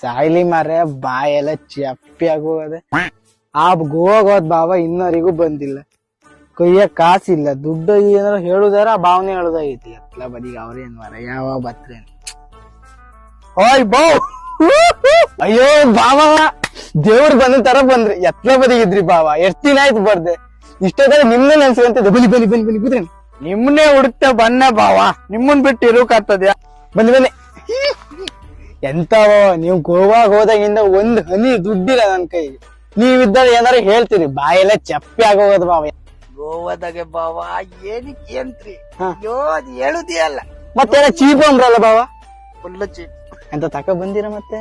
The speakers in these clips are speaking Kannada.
ಸಾಯ್ಲಿ ಮಾರೆ ಬಾಯೆಲ್ಲ ಚಪ್ಪಿ ಆಗೋಗದೆ ಆ ಹೋದ್ ಬಾವ ಇನ್ನವರಿಗೂ ಬಂದಿಲ್ಲ. ಕೈಯ ಕಾಸಿಲ್ಲ. ದುಡ್ಡು ಏನಾರು ಹೇಳುದಾರ ಭಾವನೆ ಹೇಳುದಾಗೈತಿ. ಎತ್ಲ ಬದಿಗೆ ಅವ್ರೇನ್ ಮಾರ ಯಾವ ಬತ್ರೇನ್ ಓಯ್, ಬೋ! ಅಯ್ಯೋ ಬಾವ ದೇವ್ರು ಬಂದ ತರ ಬಂದ್ರಿ. ಎತ್ಲ ಬದಿಗಿದ್ರಿ ಬಾವ ಎಷ್ಟ್ ದಿನ ಆಯ್ತು ಬರ್ದೆ. ಇಷ್ಟೋದ್ರೆ ನಿಮ್ನೆ ನೆನ್ಸ್ಕಂತಿದ್ದೆ. ಬಲಿ ಬಲಿ ಬಲಿ ಬಲಿ ಬಿದ್ರಿ ನಿಮ್ನೆ ಹುಡುಕ್ತಾ ಬನ್ನ ಬಾವ ನಿಮ್ಮನ್ ಬಿಟ್ಟು ಇರೋಕಾಗ್ತದ್ಯಾ? ಬನ್ನಿ ಬನ್ನಿ. ಎಂತವ ನೀವು ಗೋವಾಗ ಹೋದಾಗಿಂದ ಒಂದ್ ಹನಿ ದುಡ್ಡಿಲ್ಲ ನನ್ ಕೈಗೆ ನೀವಿದ್ದಾಗ ಏನಾರ ಹೇಳ್ತೀರಿ ಬಾಯೆಲ್ಲ ಚಪ್ಪಿ ಆಗೋದ ಬಾವ ಗೋವಾದಾಗ ಬಾವ ಏನಕ್ಕೆ ಏನ್ರಿ ಹೇಳುದಿಯಲ್ಲ ಅಯ್ಯೋ ಅದ್ ಹೇಳುದೇ ಅಲ್ಲ ಮತ್ತೇನ ಚೀಪ್ ಅಂದ್ರಲ್ಲ ಬಾವ ಫುಲ್ ಚೀಪ್ ಎಂತ ತಕ ಬಂದಿರ ಮತ್ತೆ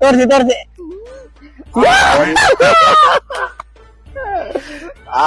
ತೋರ್ಸಿ ತೋರ್ಸಿ ಆ